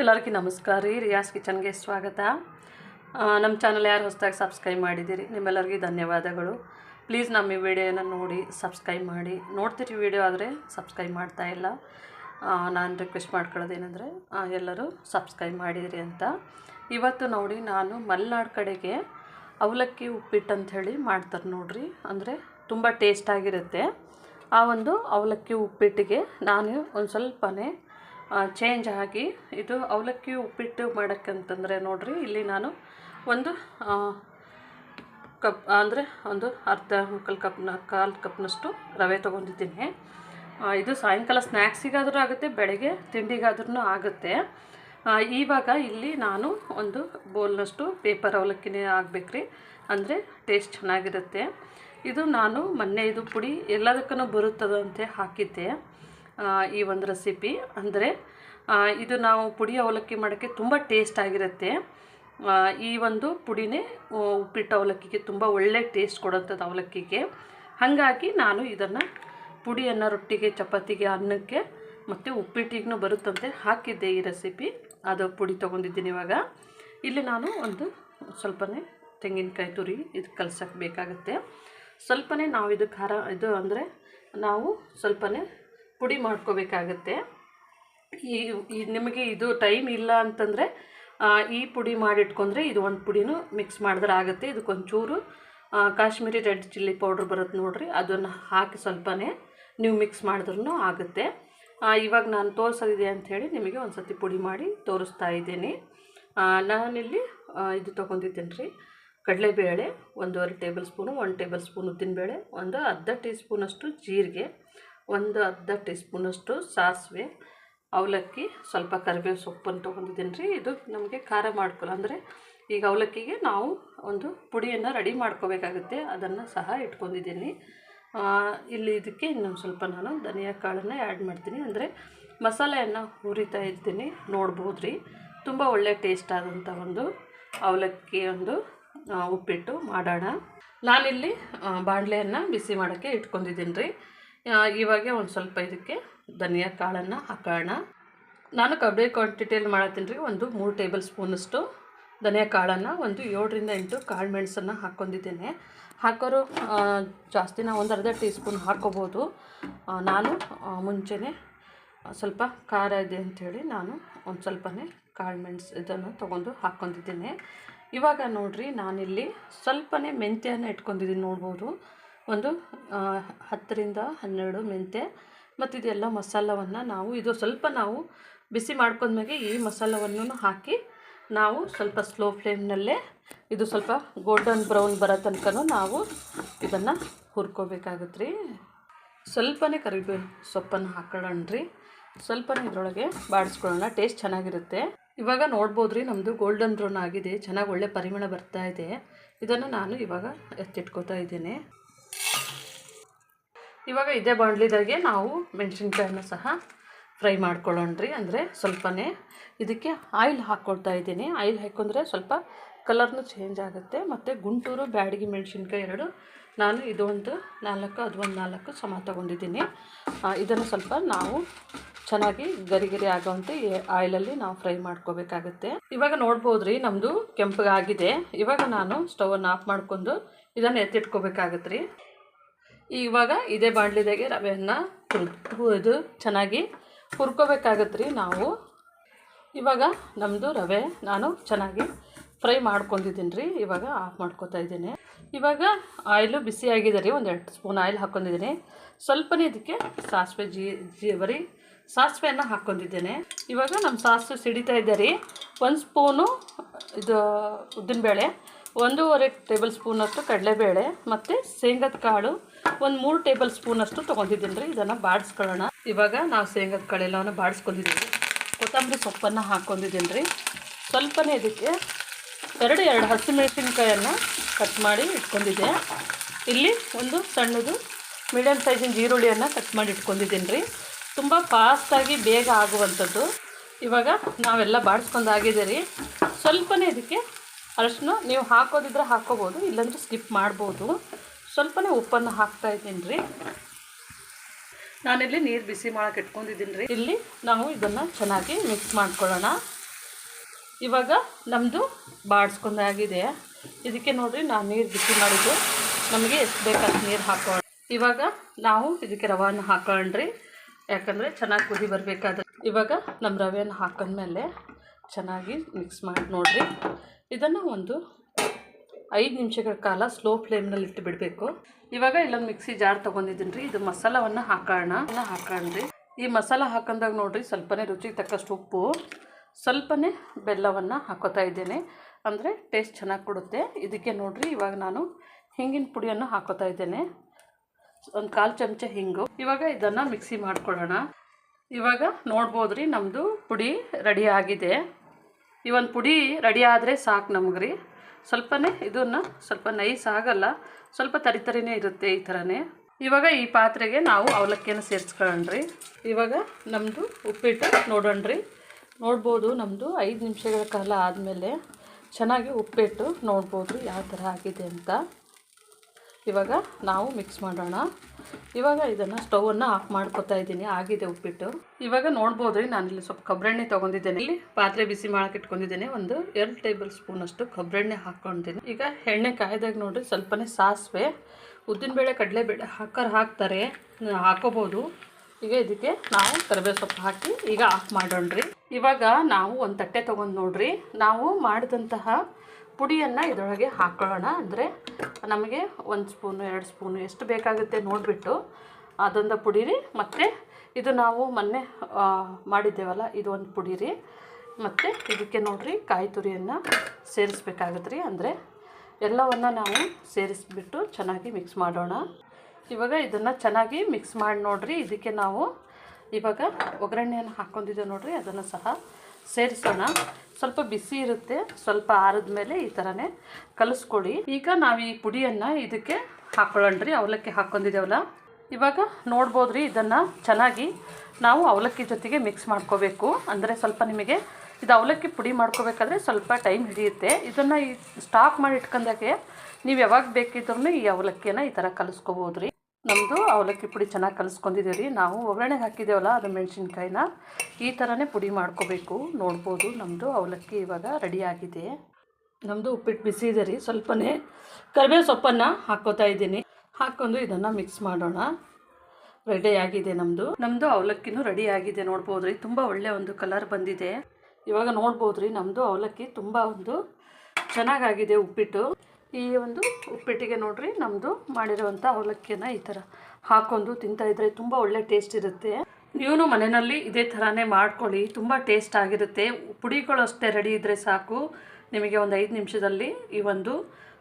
ಎಲ್ಲರಿಗೂ ನಮಸ್ಕಾರ ರೀ ರಿಯಾಸ್ ಕಿಚನ್ಗೆ ಸ್ವಾಗತ. ನಮ್ಮ ಚಾನಲ್ ಯಾರು ಹೊಸದಾಗಿ ಸಬ್ಸ್ಕ್ರೈಬ್ ಮಾಡಿದ್ದೀರಿ, ನಿಮ್ಮೆಲ್ಲರಿಗೂ ಧನ್ಯವಾದಗಳು. ಪ್ಲೀಸ್ ನಮ್ಮ ಈ ವಿಡಿಯೋನ ನೋಡಿ ಸಬ್ಸ್ಕ್ರೈಬ್ ಮಾಡಿ. ನೋಡ್ತೀರಿ ವಿಡಿಯೋ ಆದರೆ ಸಬ್ಸ್ಕ್ರೈಬ್ ಮಾಡ್ತಾ ಇಲ್ಲ. ನಾನು ರಿಕ್ವೆಸ್ಟ್ ಮಾಡ್ಕೊಳ್ಳೋದೇನೆಂದರೆ ಎಲ್ಲರೂ ಸಬ್ಸ್ಕ್ರೈಬ್ ಮಾಡಿದಿರಿ ಅಂತ. ಇವತ್ತು ನೋಡಿ ನಾನು ಮಲೆನಾಡು ಕಡೆಗೆ ಅವಲಕ್ಕಿ ಉಪ್ಪಿಟ್ಟು ಅಂತ ಹೇಳಿ ಮಾಡ್ತಾರೆ ನೋಡಿರಿ. ಅಂದರೆ ತುಂಬ ಟೇಸ್ಟಾಗಿರುತ್ತೆ ಆ ಒಂದು ಅವಲಕ್ಕಿ ಉಪ್ಪಿಟ್ಟಿಗೆ ನಾನು ಒಂದು ಸ್ವಲ್ಪನೇ ಚೇಂಜ್ ಆಗಿ ಇದು ಅವಲಕ್ಕಿ ಉಪ್ಪಿಟ್ಟು ಮಾಡೋಕ್ಕಂತಂದರೆ ನೋಡಿರಿ, ಇಲ್ಲಿ ನಾನು ಒಂದು ಕಪ್, ಅಂದರೆ ಒಂದು ಅರ್ಧ ಮುಕ್ಕಲ್ ಕಪ್ನ ಕಾಲು ಕಪ್ನಷ್ಟು ರವೆ ತೊಗೊಂಡಿದ್ದೀನಿ. ಇದು ಸಾಯಂಕಾಲ ಸ್ನ್ಯಾಕ್ಸಿಗಾದರೂ ಆಗುತ್ತೆ, ಬೆಳಗ್ಗೆ ತಿಂಡಿಗಾದ್ರೂ ಆಗುತ್ತೆ. ಇವಾಗ ಇಲ್ಲಿ ನಾನು ಒಂದು ಬೌಲ್ನಷ್ಟು ಪೇಪರ್ ಅವಲಕ್ಕಿನೇ ಆಗಬೇಕ್ರಿ, ಅಂದರೆ ಟೇಸ್ಟ್ ಚೆನ್ನಾಗಿರುತ್ತೆ. ಇದು ನಾನು ಮೊನ್ನೆ ಇದು ಪುಡಿ ಎಲ್ಲದಕ್ಕೂ ಬರುತ್ತದಂತೆ ಹಾಕಿದ್ದೆ. ಈ ಒಂದು ರೆಸಿಪಿ ಅಂದರೆ ಇದು ನಾವು ಪುಡಿ ಅವಲಕ್ಕಿ ಮಾಡೋಕ್ಕೆ ತುಂಬ ಟೇಸ್ಟ್ ಆಗಿರುತ್ತೆ. ಈ ಒಂದು ಪುಡಿನೇ ಉಪ್ಪಿಟ್ಟು ಅವಲಕ್ಕಿಗೆ ತುಂಬ ಒಳ್ಳೆ ಟೇಸ್ಟ್ ಕೊಡೋಂಥದ್ದು ಅವಲಕ್ಕಿಗೆ. ಹಾಗಾಗಿ ನಾನು ಇದನ್ನು ಪುಡಿಯನ್ನು ರೊಟ್ಟಿಗೆ, ಚಪಾತಿಗೆ, ಅನ್ನಕ್ಕೆ ಮತ್ತು ಉಪ್ಪಿಟ್ಟಿಗೂ ಬರುತ್ತಂತೆ ಹಾಕಿದ್ದೆ ಈ ರೆಸಿಪಿ ಅದು ಪುಡಿ ತೊಗೊಂಡಿದ್ದೀನಿ ಇವಾಗ. ಇಲ್ಲಿ ನಾನು ಒಂದು ಸ್ವಲ್ಪನೇ ತೆಂಗಿನಕಾಯಿ ತುರಿ ಇದು ಕಲ್ಸಕ್ಕೆ ಬೇಕಾಗುತ್ತೆ. ಸ್ವಲ್ಪನೇ ನಾವು ಇದು ಖಾರ, ಇದು ಅಂದರೆ ನಾವು ಸ್ವಲ್ಪನೇ ಪುಡಿ ಮಾಡ್ಕೋಬೇಕಾಗತ್ತೆ. ಈ ನಿಮಗೆ ಇದು ಟೈಮ್ ಇಲ್ಲ ಅಂತಂದರೆ ಈ ಪುಡಿ ಮಾಡಿಟ್ಕೊಂಡ್ರೆ ಇದು ಒಂದು ಪುಡಿನೂ ಮಿಕ್ಸ್ ಮಾಡಿದ್ರೆ ಆಗುತ್ತೆ. ಇದಕ್ಕೊಂಚೂರು ಕಾಶ್ಮೀರಿ ರೆಡ್ ಚಿಲ್ಲಿ ಪೌಡ್ರ್ ಬರುತ್ತೆ ನೋಡಿರಿ. ಅದನ್ನು ಹಾಕಿ ಸ್ವಲ್ಪನೇ ನೀವು ಮಿಕ್ಸ್ ಮಾಡಿದ್ರೂ ಆಗುತ್ತೆ. ಇವಾಗ ನಾನು ತೋರಿಸೋದಿದೆ ಅಂಥೇಳಿ ನಿಮಗೆ ಒಂದು ಸತಿ ಪುಡಿ ಮಾಡಿ ತೋರಿಸ್ತಾ ಇದ್ದೀನಿ. ನಾನಿಲ್ಲಿ ಇದು ತೊಗೊಂಡಿದ್ದೀನಿ ರೀ ಕಡಲೆಬೇಳೆ, ಒಂದೂವರೆ ಟೇಬಲ್ ಸ್ಪೂನು, ಒಂದು ಟೇಬಲ್ ಸ್ಪೂನ್ ಉದ್ದಿನಬೇಳೆ, ಒಂದು ಅರ್ಧ ಟೀ ಸ್ಪೂನಷ್ಟು ಜೀರಿಗೆ ಒಂದು ಅರ್ಧ ಟೀ ಸ್ಪೂನಷ್ಟು ಸಾಸಿವೆ, ಅವಲಕ್ಕಿ, ಸ್ವಲ್ಪ ಕರಿಬೇವು ಸೊಪ್ಪನ್ನು ತೊಗೊಂಡಿದ್ದೀನಿ ರೀ. ಇದು ನಮಗೆ ಖಾರ ಮಾಡ್ಕೊಳ್ಳೋ ಅಂದರೆ ಈಗ ಅವಲಕ್ಕಿಗೆ ನಾವು ಒಂದು ಪುಡಿಯನ್ನು ರೆಡಿ ಮಾಡ್ಕೋಬೇಕಾಗುತ್ತೆ. ಅದನ್ನು ಸಹ ಇಟ್ಕೊಂಡಿದ್ದೀನಿ. ಇಲ್ಲಿ ಇದಕ್ಕೆ ಇನ್ನೊಂದು ಸ್ವಲ್ಪ ನಾನು ಧನಿಯಾ ಕಾಳನ್ನು ಆ್ಯಡ್ ಮಾಡ್ತೀನಿ. ಅಂದರೆ ಮಸಾಲೆಯನ್ನು ಹುರಿತಾ ಇರ್ತೀನಿ. ನೋಡ್ಬೋದು ರೀ. ತುಂಬ ಒಳ್ಳೆ ಟೇಸ್ಟ್ ಆದಂಥ ಒಂದು ಅವಲಕ್ಕಿ ಒಂದು ಉಪ್ಪಿಟ್ಟು ಮಾಡೋಣ. ನಾನಿಲ್ಲಿ ಬಾಣಲೆಯನ್ನು ಬಿಸಿ ಮಾಡೋಕ್ಕೆ ಇಟ್ಕೊಂಡಿದ್ದೀನಿ ರೀ. ಇವಾಗ ಒಂದು ಸ್ವಲ್ಪ ಇದಕ್ಕೆ ಧನಿಯಾ ಕಾಳನ್ನು ಹಾಕೋಣ. ನಾನು ಕಬ್ಬೆ ಕ್ವಾಂಟಿಟಿಯಲ್ಲಿ ಮಾಡತ್ತೀನಿ ರೀ, ಒಂದು ಮೂರು ಟೇಬಲ್ ಸ್ಪೂನಷ್ಟು ಧನಿಯಾ ಕಾಳನ್ನು ಒಂದು ಏಳರಿಂದ ಎಂಟು ಕಾಳು ಮೆಣಸನ್ನು ಹಾಕ್ಕೊಂಡಿದ್ದೇನೆ. ಹಾಕೋರು ಜಾಸ್ತಿ ನಾವು ಒಂದು ಅರ್ಧ ಟೀ ಸ್ಪೂನ್ ಹಾಕ್ಕೋಬೋದು ನಾನು ಮುಂಚೆನೇ ಸ್ವಲ್ಪ ಖಾರ ಇದೆ ಅಂಥೇಳಿ ನಾನು ಒಂದು ಸ್ವಲ್ಪನೇ ಕಾಳು ಮೆಣಸು ಇದನ್ನು ತೊಗೊಂಡು ಹಾಕ್ಕೊಂಡಿದ್ದೀನಿ. ಇವಾಗ ನೋಡಿರಿ, ನಾನಿಲ್ಲಿ ಸ್ವಲ್ಪನೇ ಮೆಂತ್ಯನ ಇಟ್ಕೊಂಡಿದ್ದೀನಿ ನೋಡ್ಬೋದು. ಒಂದು ಹತ್ತರಿಂದ ಹನ್ನೆರಡು ಮೆಂತ್ಯ ಮತ್ತು ಇದೆಲ್ಲ ಮಸಾಲವನ್ನು ನಾವು ಇದು ಸ್ವಲ್ಪ ನಾವು ಬಿಸಿ ಮಾಡ್ಕೊಂಡ್ಮೇಲೆ ಈ ಮಸಾಲವನ್ನು ಹಾಕಿ ನಾವು ಸ್ವಲ್ಪ ಸ್ಲೋ ಫ್ಲೇಮ್ನಲ್ಲೇ ಇದು ಸ್ವಲ್ಪ ಗೋಲ್ಡನ್ ಬ್ರೌನ್ ಬರೋ ತನಕ ನಾವು ಇದನ್ನು ಹುರ್ಕೋಬೇಕಾಗತ್ತೆ ರೀ ಸ್ವಲ್ಪನೇ ಕರಿಬೇವು ಸೊಪ್ಪನ್ನು ಹಾಕೊಳ್ಳೋಣ ರೀ ಸ್ವಲ್ಪನೇ ಇದರೊಳಗೆ ಬಾಡಿಸ್ಕೊಳ್ಳೋಣ ಟೇಸ್ಟ್ ಚೆನ್ನಾಗಿರುತ್ತೆ. ಇವಾಗ ನೋಡ್ಬೋದು ರೀ ನಮ್ಮದು ಗೋಲ್ಡನ್ ಬ್ರೌನ್ ಆಗಿದೆ, ಚೆನ್ನಾಗಿ ಒಳ್ಳೆ ಪರಿಮಳ ಬರ್ತಾ ಇದೆ. ಇದನ್ನು ನಾನು ಇವಾಗ ಎತ್ತಿಟ್ಕೋತಾ ಇದ್ದೇನೆ. ಇವಾಗ ಇದೇ ಬಾಂಡ್ಲಿದಾಗೆ ನಾವು ಮೆಣಸಿನ್ಕಾಯನ್ನು ಸಹ ಫ್ರೈ ಮಾಡ್ಕೊಳ್ಳೋಣ ರೀ ಅಂದರೆ ಸ್ವಲ್ಪನೇ ಇದಕ್ಕೆ ಆಯಿಲ್ ಹಾಕ್ಕೊಳ್ತಾ ಇದ್ದೀನಿ. ಆಯಿಲ್ ಹಾಕೊಂಡ್ರೆ ಸ್ವಲ್ಪ ಕಲರ್ನು ಚೇಂಜ್ ಆಗುತ್ತೆ. ಮತ್ತು ಗುಂಟೂರು, ಬ್ಯಾಡಗಿ ಮೆಣಸಿನ್ಕಾಯಿ ಎರಡು ನಾನು ಇದೊಂದು ನಾಲ್ಕು, ಅದು ಒಂದು ನಾಲ್ಕು ಸಮ ತೊಗೊಂಡಿದ್ದೀನಿ. ಇದನ್ನು ಸ್ವಲ್ಪ ನಾವು ಚೆನ್ನಾಗಿ ಗರಿ ಗರಿ ಆಗೋವಂತೆ ಆಯಿಲಲ್ಲಿ ನಾವು ಫ್ರೈ ಮಾಡ್ಕೋಬೇಕಾಗುತ್ತೆ. ಇವಾಗ ನೋಡ್ಬೋದು ರೀ ನಮ್ಮದು ಕೆಂಪಗಾಗಿದೆ. ಇವಾಗ ನಾನು ಸ್ಟವನ್ನು ಆಫ್ ಮಾಡ್ಕೊಂಡು ಇದನ್ನು ಎತ್ತಿಟ್ಕೋಬೇಕಾಗತ್ತೆ ರೀ ಇವಾಗ ಇದೇ ಬಾಣಲಿದಾಗೆ ರವೆಯನ್ನು ಹುರಿದು ಚೆನ್ನಾಗಿ ಹುರ್ಕೋಬೇಕಾಗತ್ತೆ ರೀ ನಾವು. ಇವಾಗ ನಮ್ಮದು ರವೆ ನಾನು ಚೆನ್ನಾಗಿ ಫ್ರೈ ಮಾಡ್ಕೊಂಡಿದ್ದೀನಿ ರೀ ಇವಾಗ ಆಫ್ ಮಾಡ್ಕೊತಾ ಇದ್ದೀನಿ. ಇವಾಗ ಆಯಿಲು ಬಿಸಿ ಆಗಿದೆ ರೀ ಒಂದು ಎರಡು ಸ್ಪೂನ್ ಆಯಿಲ್ ಹಾಕ್ಕೊಂಡಿದ್ದೀನಿ ಸ್ವಲ್ಪನೇ ಇದಕ್ಕೆ ಸಾಸಿವೆ ಜೀ ಜೀವರಿ ಸಾಸಿವೆಯನ್ನು ಹಾಕ್ಕೊಂಡಿದ್ದೇನೆ ಇವಾಗ ನಮ್ಮ ಸಾಸಿವೆ ಸಿಡಿತಾ ಇದೆ ರೀ. ಒಂದು ಸ್ಪೂನು ಇದು ಉದ್ದಿನಬೇಳೆ ಒಂದೂವರೆ ಟೇಬಲ್ ಸ್ಪೂನಷ್ಟು ಕಡಲೆಬೇಳೆ ಮತ್ತು ಶೇಂಗದ ಕಾಳು, ಒಂದು ಮೂರು ಟೇಬಲ್ ಸ್ಪೂನಷ್ಟು ತೊಗೊಂಡಿದ್ದೀನಿ ರೀ. ಇದನ್ನು ಬಾಡಿಸ್ಕೊಳ್ಳೋಣ. ಇವಾಗ ನಾವು ಶೇಂಗದ ಕಾಳೆಲ್ಲವನ್ನು ಬಾಡಿಸ್ಕೊಂಡಿದ್ದೀವಿ. ಕೊತ್ತಂಬರಿ ಸೊಪ್ಪನ್ನು ಹಾಕ್ಕೊಂಡಿದ್ದೀನಿ ರೀ. ಸ್ವಲ್ಪನೇ ಇದಕ್ಕೆ ಎರಡು ಎರಡು ಹಸಿಮೆಣಸಿನ್ಕಾಯನ್ನು ಕಟ್ ಮಾಡಿ ಇಟ್ಕೊಂಡಿದ್ದೆ. ಇಲ್ಲಿ ಒಂದು ಸಣ್ಣದು ಮೀಡಿಯಮ್ ಸೈಜಿನ ಈರುಳ್ಳಿಯನ್ನು ಕಟ್ ಮಾಡಿ ಇಟ್ಕೊಂಡಿದ್ದೀನಿ ರೀ. ತುಂಬ ಫಾಸ್ಟಾಗಿ ಬೇಗ ಆಗುವಂಥದ್ದು. ಇವಾಗ ನಾವೆಲ್ಲ ಬಾಡಿಸ್ಕೊಂಡಾಗಿದೆ ರೀ ಸ್ವಲ್ಪನೇ ಇದಕ್ಕೆ ಅರಶಿನ ನೀವು ಹಾಕೋದಿದ್ರೆ ಹಾಕೋಬೋದು, ಇಲ್ಲಾಂದರೆ ಸ್ಕಿಪ್ ಮಾಡ್ಬೋದು. ಸ್ವಲ್ಪನೇ ಉಪ್ಪನ್ನು ಹಾಕ್ತಾ ಇದ್ದೀನಿ ರೀ ನಾನಿಲ್ಲಿ ನೀರು ಬಿಸಿ ಮಾಡೋಕೆ ಇಟ್ಕೊಂಡಿದ್ದೀನಿ ರೀ ಇಲ್ಲಿ ನಾವು ಇದನ್ನು ಚೆನ್ನಾಗಿ ಮಿಕ್ಸ್ ಮಾಡ್ಕೊಳ್ಳೋಣ. ಇವಾಗ ನಮ್ಮದು ಬಾಡಿಸ್ಕೊಂಡಾಗಿದೆ ಇದಕ್ಕೆ ನೋಡಿರಿ ನಾನು ನೀರು ಬಿಸಿ ಮಾಡಿದ್ದು. ನಮಗೆ ಎಷ್ಟು ಬೇಕಾದ ನೀರು ಹಾಕೋಣ ಇವಾಗ ನಾವು ಇದಕ್ಕೆ ರವಾನ ಹಾಕೊಳ್ಳ್ರಿ ಯಾಕಂದರೆ ಚೆನ್ನಾಗಿ ಕುದಿ ಬರಬೇಕಾದ್ರೆ. ಇವಾಗ ನಮ್ಮ ರವೆಯನ್ನು ಹಾಕೊಂಡ್ಮೇಲೆ ಚೆನ್ನಾಗಿ ಮಿಕ್ಸ್ ಮಾಡಿ, ನೋಡಿರಿ. ಇದನ್ನು ಒಂದು ಐದು ನಿಮಿಷಗಳ ಕಾಲ ಸ್ಲೋ ಫ್ಲೇಮ್ನಲ್ಲಿ ಇಟ್ಟು ಬಿಡಬೇಕು. ಇವಾಗ ಇಲ್ಲೊಂದು ಮಿಕ್ಸಿ ಜಾರ್ ತೊಗೊಂಡಿದ್ದೀನಿ ರೀ. ಇದು ಮಸಾಲವನ್ನು ಹಾಕೋಣ. ಹಾಕೋಣ್ರಿ. ಈ ಮಸಾಲ ಹಾಕೊಂಡಾಗ ನೋಡಿರಿ ಸ್ವಲ್ಪನೇ ರುಚಿಗೆ ತಕ್ಕಷ್ಟು ಉಪ್ಪು, ಸ್ವಲ್ಪನೇ ಬೆಲ್ಲವನ್ನು ಹಾಕೋತಾ ಇದ್ದೇನೆ. ಅಂದರೆ ಟೇಸ್ಟ್ ಚೆನ್ನಾಗಿ ಕೊಡುತ್ತೆ. ಇದಕ್ಕೆ ನೋಡಿರಿ, ಇವಾಗ ನಾನು ಹಿಂಗಿನ ಪುಡಿಯನ್ನು ಹಾಕೋತಾ ಇದ್ದೇನೆ. ಒಂದು ಕಾಲು ಚಮಚ ಹಿಂಗು. ಇವಾಗ ಇದನ್ನು ಮಿಕ್ಸಿ ಮಾಡ್ಕೊಳ್ಳೋಣ. ಇವಾಗ ನೋಡ್ಬೋದ್ರಿ ನಮ್ಮದು ಪುಡಿ ರೆಡಿ ಆಗಿದೆ. ಈ ಒಂದು ಪುಡಿ ರೆಡಿ ಆದರೆ ಸಾಕು ನಮಗೆ ರೀ ಸ್ವಲ್ಪನೇ ಇದನ್ನು ಸ್ವಲ್ಪ ನೈಸ್ ಆಗಲ್ಲ, ಸ್ವಲ್ಪ ತರಿ ತರಿನೇ ಇರುತ್ತೆ ಈ ಥರನೇ ಇವಾಗ ಈ ಪಾತ್ರೆಗೆ ನಾವು ಅವಲಕ್ಕಿಯನ್ನು ಸೇರಿಸ್ಕೊಳ್ಳೋಣ್ರಿ. ಇವಾಗ ನಮ್ಮದು ಉಪ್ಪಿಟ್ಟು ನೋಡೋಣ್ರಿ. ನೋಡ್ಬೋದು ನಮ್ಮದು ಐದು ನಿಮಿಷಗಳ ಕಾಲ ಆದಮೇಲೆ ಚೆನ್ನಾಗಿ ಉಪ್ಪಿಟ್ಟು ನೋಡ್ಬೋದು ಯಾವ ಥರ ಆಗಿದೆ ಅಂತ. ಇವಾಗ ನಾವು ಮಿಕ್ಸ್ ಮಾಡೋಣ. ಇವಾಗ ಇದನ್ನು ಸ್ಟವನ್ನು ಆಫ್ ಮಾಡ್ಕೊತಾ ಇದ್ದೀನಿ. ಆಗಿದೆ ಉಪ್ಪಿಟ್ಟು. ಇವಾಗ ನೋಡ್ಬೋದು ಇಲ್ಲಿ ಸ್ವಲ್ಪ ಕೊಬ್ಬರೆಣ್ಣೆ ತೊಗೊಂಡಿದ್ದೇನೆ. ಇಲ್ಲಿ ಪಾತ್ರೆ ಬಿಸಿ ಮಾಡಕ್ಕೆ ಇಟ್ಕೊಂಡಿದ್ದೇನೆ. ಒಂದು ಎರಡು ಟೇಬಲ್ ಸ್ಪೂನ್ ಅಷ್ಟು ಕೊಬ್ಬರೆಣ್ಣೆ ಹಾಕ್ಕೊಂಡಿದ್ದೀನಿ ಈಗ ಎಣ್ಣೆ ಕಾಯ್ದಾಗ ನೋಡಿರಿ, ಸ್ವಲ್ಪನೇ ಸಾಸಿವೆ ಉದ್ದಿನಬೇಳೆ ಕಡಲೆಬೇಳೆ ಹಾಕರ್ ಹಾಕ್ತಾರೆ. ಹಾಕೋಬೋದು. ಈಗ ಇದಕ್ಕೆ ನಾವು ಕರಿಬೇವು ಸೊಪ್ಪು ಹಾಕಿ ಈಗ ಆಫ್ ಮಾಡೋಣ್ರಿ. ಇವಾಗ ನಾವು ಒಂದು ತಟ್ಟೆ ತೊಗೊಂಡು ನೋಡ್ರಿ. ನಾವು ಮಾಡಿದಂತಹ ಪುಡಿಯನ್ನು ಇದರೊಳಗೆ ಹಾಕೊಳ್ಳೋಣ. ಅಂದರೆ ನಮಗೆ ಒಂದು ಸ್ಪೂನು, ಎರಡು ಸ್ಪೂನು ಎಷ್ಟು ಬೇಕಾಗುತ್ತೆ ನೋಡಿಬಿಟ್ಟು ಅದೊಂದು ಪುಡಿರಿ ಮತ್ತು ಇದು ನಾವು ಮೊನ್ನೆ ಮಾಡಿದ್ದೇವಲ್ಲ ಇದು ಒಂದು ಪುಡಿರಿ ಮತ್ತು ಇದಕ್ಕೆ ನೋಡಿರಿ, ಕಾಯಿ ತುರಿಯನ್ನು ಸೇರಿಸ್ಬೇಕಾಗತ್ತೆ ರೀ. ಅಂದರೆ ಎಲ್ಲವನ್ನು ನಾವು ಸೇರಿಸ್ಬಿಟ್ಟು ಚೆನ್ನಾಗಿ ಮಿಕ್ಸ್ ಮಾಡೋಣ. ಇವಾಗ ಇದನ್ನು ಚೆನ್ನಾಗಿ ಮಿಕ್ಸ್ ಮಾಡಿ ನೋಡಿರಿ. ಇದಕ್ಕೆ ನಾವು ಇವಾಗ ಒಗ್ಗರಣೆಯನ್ನು ಹಾಕ್ಕೊಂಡಿದ್ದೆ ನೋಡಿರಿ. ಅದನ್ನು ಸಹ ಸೇರಿಸೋಣ. ಸ್ವಲ್ಪ ಬಿಸಿ ಇರುತ್ತೆ, ಸ್ವಲ್ಪ ಆರಿದ ಮೇಲೆ ಈ ಥರನೇ ಕಲಿಸ್ಕೊಳ್ಳಿ. ಈಗ ನಾವು ಈ ಪುಡಿಯನ್ನು ಇದಕ್ಕೆ ಹಾಕೊಳ್ಳೋಣ್ರಿ, ಅವಲಕ್ಕಿ ಹಾಕ್ಕೊಂಡಿದ್ದೇವಲ್ಲ. ಇವಾಗ ನೋಡ್ಬೋದು ರೀ ಇದನ್ನು ಚೆನ್ನಾಗಿ ನಾವು ಅವಲಕ್ಕಿ ಜೊತೆಗೆ ಮಿಕ್ಸ್ ಮಾಡ್ಕೋಬೇಕು. ಅಂದರೆ ಸ್ವಲ್ಪ ನಿಮಗೆ ಇದು ಅವಲಕ್ಕಿ ಪುಡಿ ಮಾಡ್ಕೋಬೇಕಾದ್ರೆ ಸ್ವಲ್ಪ ಟೈಮ್ ಹಿಡಿಯುತ್ತೆ. ಇದನ್ನು ಈ ಸ್ಟಾಕ್ ಮಾಡಿ ಇಟ್ಕೊಂಡಾಗೆ ನೀವು ಯಾವಾಗ ಬೇಕಿದ್ರೂ ಈ ಅವಲಕ್ಕಿಯನ್ನು ಈ ಥರ ಕಲಿಸ್ಕೋಬೋದು ರೀ ನಮ್ಮದು ಅವಲಕ್ಕಿ ಪುಡಿ ಚೆನ್ನಾಗಿ ಕಲಿಸ್ಕೊಂಡಿದ್ದೀವಿ ರೀ. ನಾವು ಒಗ್ಗರಣೆಗೆ ಹಾಕಿದ್ದೇವಲ್ಲ, ಅದು ಮೆಣಸಿನ್ಕಾಯಿನ. ಈ ಥರನೇ ಪುಡಿ ಮಾಡ್ಕೋಬೇಕು. ನೋಡ್ಬೋದು ನಮ್ಮದು ಅವಲಕ್ಕಿ ಇವಾಗ ರೆಡಿಯಾಗಿದೆ ನಮ್ಮದು ಉಪ್ಪಿಟ್ಟು ಬಿಸಿ ಇದೆ ರೀ. ಸ್ವಲ್ಪನೇ ಕರಿಬೇವು ಸೊಪ್ಪನ್ನು ಹಾಕ್ಕೋತಾ ಇದ್ದೀನಿ. ಹಾಕ್ಕೊಂಡು ಇದನ್ನು ಮಿಕ್ಸ್ ಮಾಡೋಣ. ರೆಡಿ ಆಗಿದೆ ನಮ್ಮದು ನಮ್ಮದು ಅವಲಕ್ಕಿನೂ ರೆಡಿ ಆಗಿದೆ ನೋಡ್ಬೋದು ರೀ. ತುಂಬ ಒಳ್ಳೆಯ ಒಂದು ಕಲರ್ ಬಂದಿದೆ. ಇವಾಗ ನೋಡ್ಬೋದು ರೀ ನಮ್ಮದು ಅವಲಕ್ಕಿ ತುಂಬ ಒಂದು ಚೆನ್ನಾಗಾಗಿದೆ ಉಪ್ಪಿಟ್ಟು. ಈ ಒಂದು ಉಪ್ಪಿಟ್ಟಿಗೆ ನೋಡ್ರಿ ನಮ್ಮದು ಮಾಡಿರುವಂಥ ಅವಲಕ್ಕಿಯನ್ನು ಈ ಥರ ಹಾಕೊಂಡು ತಿಂತಾಯಿದ್ರೆ ತುಂಬ ಒಳ್ಳೆ ಟೇಸ್ಟ್ ಇರುತ್ತೆ. ನೀವು ಮನೆಯಲ್ಲಿ ಇದೇ ಥರನೇ ಮಾಡ್ಕೊಳ್ಳಿ, ತುಂಬ ಟೇಸ್ಟ್ ಆಗಿರುತ್ತೆ. ಪುಡಿಗಳು ಅಷ್ಟೇ ರೆಡಿ ಇದ್ದರೆ ಸಾಕು. ನಿಮಗೆ ಒಂದು ಐದು ನಿಮಿಷದಲ್ಲಿ ಈ ಒಂದು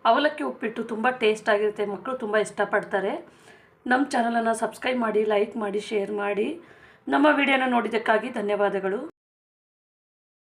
ಅವಲಕ್ಕಿ ಉಪ್ಪಿಟ್ಟು ತುಂಬ ಟೇಸ್ಟ್ ಆಗಿರುತ್ತೆ ಮಕ್ಕಳು ತುಂಬ ಇಷ್ಟಪಡ್ತಾರೆ. ನಮ್ಮ ಚಾನಲನ್ನು ಸಬ್ಸ್ಕ್ರೈಬ್ ಮಾಡಿ ಲೈಕ್ ಮಾಡಿ ಶೇರ್ ಮಾಡಿ. ನಮ್ಮ ವಿಡಿಯೋನ ನೋಡಿದ್ದಕ್ಕಾಗಿ ಧನ್ಯವಾದಗಳು.